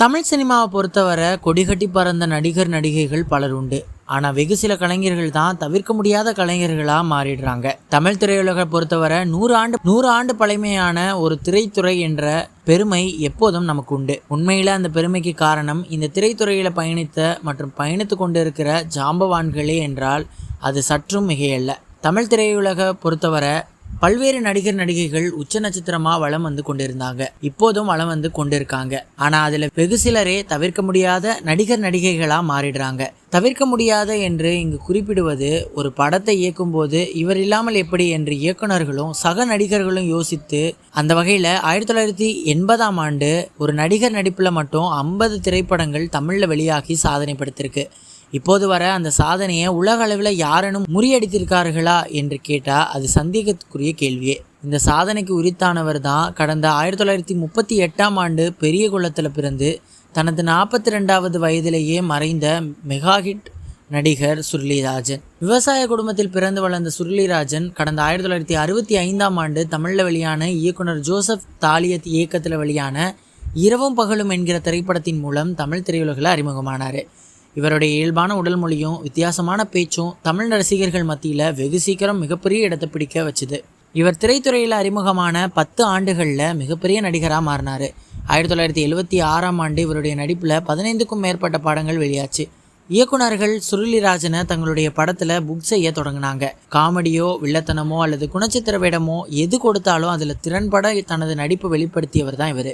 தமிழ் சினிமாவை பொறுத்தவரை கொடிகட்டி பறந்த நடிகர் நடிகைகள் பலர் உண்டு. ஆனால் வெகு சில கலைஞர்கள் தான் தவிர்க்க முடியாத கலைஞர்களாக மாறிடுறாங்க. தமிழ் திரையுலகை பொறுத்தவரை நூறு ஆண்டு நூறு ஆண்டு பழமையான ஒரு திரைத்துறை என்ற பெருமை எப்போதும் நமக்கு உண்டு. உண்மையில் அந்த பெருமைக்கு காரணம் இந்த திரைத்துறையில் பயணித்த மற்றும் பயணித்து கொண்டிருக்கிற ஜாம்பவான்களே என்றால் அது சற்றும் மிகையல்ல. தமிழ் திரையுலகை பொறுத்தவரை பல்வேறு நடிகர் நடிகைகள் உச்ச நட்சத்திரமா வலம் வந்து கொண்டிருந்தாங்க. இப்போதும் வலம் வந்து கொண்டிருக்காங்க. ஆனா அதுல வெகு சிலரே தவிர்க்க முடியாத நடிகர் நடிகைகளா மாறிடுறாங்க. தவிர்க்க முடியாத என்று இங்கு குறிப்பிடுவது ஒரு படத்தை இயக்கும்போது இவர் இல்லாமல் எப்படி என்று இயக்குனர்களும் சக நடிகர்களும் யோசித்து அந்த வகையில் ஆயிரத்தி தொள்ளாயிரத்தி எண்பதாம் ஆண்டு ஒரு நடிகர் நடிப்பில் மட்டும் ஐம்பது திரைப்படங்கள் தமிழில் வெளியாகி சாதனை படுத்திருக்கு இப்போது வர அந்த சாதனையை உலக அளவில் யாரேனும் முறியடித்திருக்கார்களா என்று கேட்டால் அது சந்தேகத்துக்குரிய கேள்வியே. இந்த சாதனைக்கு உரித்தானவர் தான் கடந்த ஆயிரத்தி தொள்ளாயிரத்தி முப்பத்தி எட்டாம் ஆண்டு பெரிய குளத்தில் பிறந்து தனது நாற்பத்தி ரெண்டாவது வயதிலேயே மறைந்த மெகா ஹிட் நடிகர் சுருளிராஜன். விவசாய குடும்பத்தில் பிறந்து வளர்ந்த சுருளிராஜன் கடந்த ஆயிரத்தி தொள்ளாயிரத்தி அறுபத்தி ஐந்தாம் ஆண்டு தமிழில் வெளியான இயக்குனர் ஜோசப் தாலியத் இயக்கத்தில் வெளியான இரவும் பகலும் என்கிற திரைப்படத்தின் மூலம் தமிழ் திரையுலகில் அறிமுகமானார். இவருடைய இயல்பான உடல் மொழியும் வித்தியாசமான பேச்சும் தமிழ் ரசிகர்கள் மத்தியில் வெகு சீக்கிரம் மிகப்பெரிய இடத்தை பிடிக்க வச்சுது. இவர் திரைத்துறையில் அறிமுகமான பத்து ஆண்டுகளில் மிகப்பெரிய நடிகராக மாறினார். ஆயிரத்தி தொள்ளாயிரத்தி எழுபத்தி ஆறாம் ஆண்டு இவருடைய நடிப்பில் பதினைந்துக்கும் மேற்பட்ட படங்கள் வெளியாச்சு. இயக்குனர்கள் சுருளிராஜனை தங்களுடைய படத்தில் புக் செய்ய தொடங்கினாங்க. காமெடியோ வில்லத்தனமோ அல்லது குணச்சித்திர வேடமோ எது கொடுத்தாலும் அதில் திறன்பட தனது நடிப்பை வெளிப்படுத்தியவர் தான் இவர்.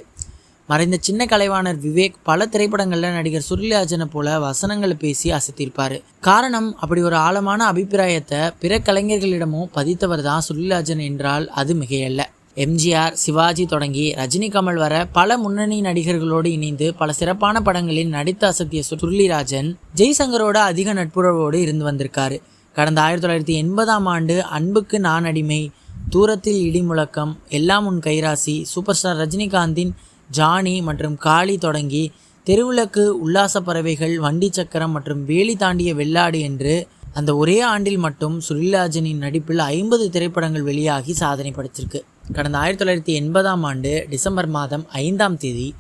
மறைந்த சின்ன கலைவாணர் விவேக் பல திரைப்படங்களில் நடிகர் சுருளிராஜனை போல வசனங்களை பேசி அசத்திருப்பார். காரணம் அப்படி ஒரு ஆழமான அபிப்பிராயத்தை பிற கலைஞர்களிடமும் பதித்தவர் தான் சுருளிராஜன் என்றால் அது மிகையல்ல. எம்ஜிஆர் சிவாஜி தொடங்கி ரஜினி கமல் வர பல முன்னணி நடிகர்களோடு இணைந்து பல சிறப்பான படங்களில் நடித்து அசத்திய சுருளிராஜன் ஜெய்சங்கரோட அதிக நட்புறவோடு இருந்து வந்திருக்காரு. கடந்த ஆயிரத்தி தொள்ளாயிரத்தி எண்பதாம் ஆண்டு அன்புக்கு நான் அடிமை தூரத்தில் இடி முழக்கம் எல்லாம் உன் கைராசி சூப்பர் ஸ்டார் ரஜினிகாந்தின் ஜானி மற்றும் காளி தொடங்கி தெருவிளக்கு உல்லாச பறவைகள் வண்டி சக்கரம் மற்றும் வேலி தாண்டிய வெள்ளாடு என்று அந்த ஒரே ஆண்டில் மட்டும் சுருளிராஜனின் நடிப்பில் ஐம்பது திரைப்படங்கள் வெளியாகி சாதனை படைச்சிருக்கு. கடந்த ஆயிரத்தி தொள்ளாயிரத்தி எண்பதாம் ஆண்டு டிசம்பர் மாதம் ஐந்தாம் தேதி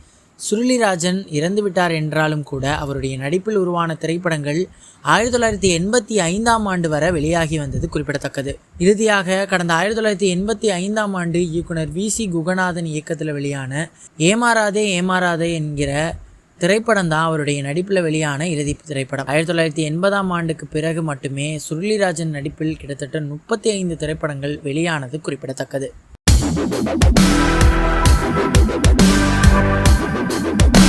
சுருளிராஜன் இறந்துவிட்டார் என்றாலும் கூட அவருடைய நடிப்பில் உருவான திரைப்படங்கள் ஆயிரத்தி தொள்ளாயிரத்தி எண்பத்தி ஐந்தாம் ஆண்டு வரை வெளியாகி வந்தது குறிப்பிடத்தக்கது. இறுதியாக கடந்த ஆயிரத்தி தொள்ளாயிரத்தி எண்பத்தி ஐந்தாம் ஆண்டு இயக்குனர் வி சி குகநாதன் இயக்கத்தில் வெளியான ஏமாறாதே ஏமாறாதே என்கிற திரைப்படம் தான் அவருடைய நடிப்பில் வெளியான இறுதி திரைப்படம். ஆயிரத்தி தொள்ளாயிரத்தி எண்பதாம் ஆண்டுக்கு பிறகு மட்டுமே சுருளிராஜன் நடிப்பில் கிட்டத்தட்ட முப்பத்தி ஐந்து திரைப்படங்கள் வெளியானது குறிப்பிடத்தக்கது. Thank you.